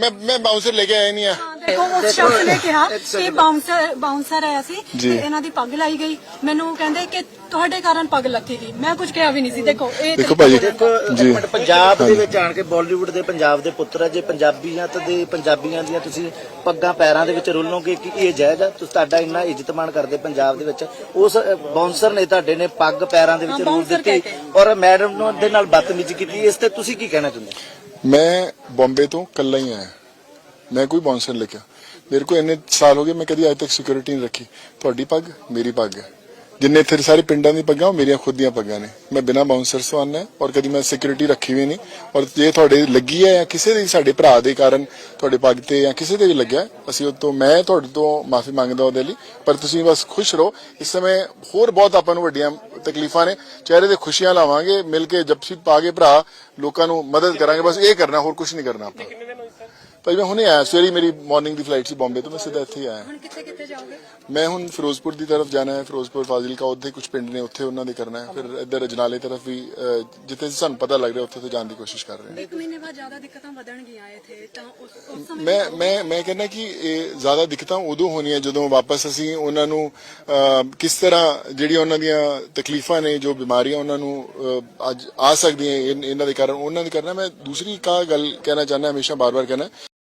ਮੈਂ ਮੈਂ ਬਾਉਂਸਰ ਲੈ ਕੇ ਆਇਆ ਨਹੀਂ ਆ। ਦੇਖੋ ਉਸ ਸ਼ਖਸ ਨੇ ਕਿਹਾ ਕਿ ਬਾਉਂਸਰ ਬਾਉਂਸਰ ਆਇਆ ਸੀ। ਤੇ ਇਹਨਾਂ ਦੀ ਪੱਗ ਲਾਈ ਗਈ। ਮੈਨੂੰ ਕਹਿੰਦੇ ਕਿ ਤੁਹਾਡੇ ਕਾਰਨ ਪੱਗ ਲੱਥੀ ਗਈ। ਮੈਂ ਕੁਝ ਕਿਹਾ ਵੀ ਨਹੀਂ ਸੀ। ਦੇਖੋ ਇਹ ਦੇਖੋ ਭਾਜੀ। ਦੇਖੋ। ਜੀ। ਮਿੰਟ ਪੰਜਾਬ ਦੇ ਵਿੱਚ ਆਣ ਕੇ ਬਾਲੀਵੁੱਡ ਦੇ ਪੰਜਾਬ ਦੇ ਪੁੱਤਰ ਆ। ਜੇ ਪੰਜਾਬੀਆਂ ਤੇ ਦੇ ਪੰਜਾਬੀਆਂ ਦੀਆਂ ਤੁਸੀਂ ਪੱਗਾਂ ਪੈਰਾਂ ਦੇ ਵਿੱਚ ਰੋਲੋਗੇ ਕਿ ਇਹ ਜਾਇਜ਼ ਆ? ਤੁਸੀਂ ਤੁਹਾਡਾ ਇੰਨਾ ਇੱਜ਼ਤ ਮਾਣ ਕਰਦੇ ਪੰਜਾਬ ਦੇ ਵਿੱਚ। ਉਸ ਬਾਉਂਸਰ ਨੇ ਤੁਹਾਡੇ ਨੇ ਪੱਗ ਪੈਰਾਂ ਦੇ ਵਿੱਚ ਹਾਂ, ਰੋਲ ਦਿੱਤੀ ਔਰ ਮੈਡਮ ਨੂੰ ਦੇ ਨਾਲ ਬਦਤਮੀਜ਼ੀ ਕੀਤੀ। ਇਸ ਤੇ ਤੁਸੀਂ ਕੀ ਕਹਿਣਾ ਚਾਹੁੰਦੇ? ਹੋ? ਮੈਂ ਬੰਬੇ ਤੋਂ ਕੱਲਾ ਹੀ ਆਇਆ। ਮੈਂ ਕੋਈ ਬਾਉਂਸਰ ਲੈ ਮੇਰੇ ਕੋ ਇੰਨੇ ਸਾਲ ਹੋ ਗਏ, ਮੈਂ ਕਦੀ ਅੱਜ ਤੱਕ ਸਿਕਿਉਰਿਟੀ ਨਹੀਂ ਰੱਖੀ। ਤੁਹਾਡੀ ਪੱਗ, ਮੇਰੀ ਪੱਗ ਹੈ। ਜਿੰਨੇ ਇੱਥੇ ਸਾਰੇ ਪਿੰਡਾਂ ਦੀ ਪੱਗਾਂ, ਉਹ ਮੇਰੀਆਂ ਖੁਦ ਦੀਆਂ ਪੱਗਾਂ ਨੇ। ਮੈਂ ਬਿਨਾਂ ਬਾਉਂਸਰ ਤੋਂ ਆਉਂਦਾ ਔਰ ਕਦੀ ਮੈਂ ਸਿਕਿਉਰਿਟੀ ਰੱਖੀ ਵੀ ਨਹੀਂ। ਔਰ ਜੇ ਤੁਹਾਡੇ ਲੱਗੀ ਹੈ ਜਾਂ ਕਿਸੇ ਦੇ, ਸਾਡੇ ਭਰਾ ਦੇ ਕਾਰਨ ਤੁਹਾਡੇ ਪੱਗ ਤੇ ਜਾਂ ਕਿਸੇ ਦੇ ਵੀ ਲੱਗਿਆ ਅਸੀਂ ਉਹ ਤੋਂ, ਮੈਂ ਤੁਹਾਡੇ ਤੋਂ ਮਾਫੀ ਮੰਗਦਾ ਉਹਦੇ ਲਈ। ਪਰ ਤੁਸੀਂ ਬਸ ਖੁਸ਼ ਰਹੋ। ਇਸ ਸਮੇਂ ਹੋਰ ਬਹੁਤ ਆਪਾਂ ਨੂੰ ਵੱਡੀਆਂ ਤਕਲੀਫਾਂ ਨੇ, ਚਿਹਰੇ ਤੇ ਖੁਸ਼ੀਆਂ ਲਾਵਾਂਗੇ, ਮਿਲ ਕੇ ਜਪਸੀ ਪਾ ਕੇ ਭਰਾ ਲੋਕਾਂ ਨੂੰ ਮਦਦ ਕਰਾਂਗੇ, ਬਸ ਇਹ ਕਰਨਾ, ਹੋਰ ਕੁਝ ਨਹੀਂ ਕਰਨਾ ਆਪਾਂ। ਭਾਈ ਮੈਂ ਹੁਣੇ ਆਇਆ ਸਵੇਰੇ ਮੇਰੀ ਮਾਰਨਿੰਗ ਦੀ ਫਲਾਈਟ ਸੀ ਬੰਬੇ ਤੋਂ ਮੈਂ ਸਿੱਧਾ ਇੱਥੇ ਹੀ ਆਇਆ। ਹੁਣ ਕਿੱਥੇ ਕਿੱਥੇ ਜਾਓਗੇ? ਮੈਂ ਹੁਣ ਫਿਰੋਜ਼ਪੁਰ ਦੀ ਤਰਫ ਜਾਣਾ ਹੈ ਫਿਰੋਜ਼ਪੁਰ ਫਾਜ਼ਿਲਕਾ ਉੱਥੇ ਕੁਝ ਪਿੰਡ ਨੇ ਉੱਥੇ ਉਹਨਾਂ ਦੇ ਕਰਨਾ ਹੈ। ਫਿਰ ਇੱਧਰ ਅਜਨਾਲੇ ਤਰਫ ਵੀ ਅਹ, ਜਿੱਥੇ ਸਾਨੂੰ ਪਤਾ ਲੱਗ ਰਿਹਾ ਉੱਥੇ ਤੋਂ ਜਾਣ ਦੀ ਕੋਸ਼ਿਸ਼ ਕਰ ਰਹੇ ਹਾਂ। ਇੱਕ ਮਹੀਨੇ ਬਾਅਦ ਜ਼ਿਆਦਾ ਦਿੱਕਤਾਂ ਵਧਣਗੀਆਂ ਇੱਥੇ ਤਾਂ ਉਸ ਉਸ ਸਮੇਂ ਮੈਂ ਮੈਂ ਮੈਂ ਕਹਿੰਦਾ ਕਿ ਇਹ ਜ਼ਿਆਦਾ ਦਿੱਕਤਾਂ ਉਦੋਂ ਹੋਣੀਆਂ ਜਦੋਂ ਵਾਪਸ ਅਸੀਂ ਉਹਨਾਂ ਨੂੰ ਅਹ, ਕਿਸ ਤਰ੍ਹਾਂ ਜਿਹੜੀਆਂ ਉਹਨਾਂ ਦੀਆਂ ਤਕਲੀਫਾਂ ਨੇ ਜੋ ਬਿਮਾਰੀਆਂ ਉਹਨਾਂ ਨੂੰ ਅਹ, ਅੱਜ ਆ ਸਕਦੀਆਂ ਇਨ- ਇਹਨਾਂ ਦੇ ਕਾਰਨ ਉਹਨਾਂ ਦੇ ਕਰਨਾ। ਮੈਂ ਦੂਸਰੀ ਕਾ ਗੱਲ ਕਹਿਣਾ ਚਾਹੁੰਦਾ ਹਮੇਸ਼ਾ ਬਾਰ-ਬਾਰ ਕਹਿਣਾ Гагена.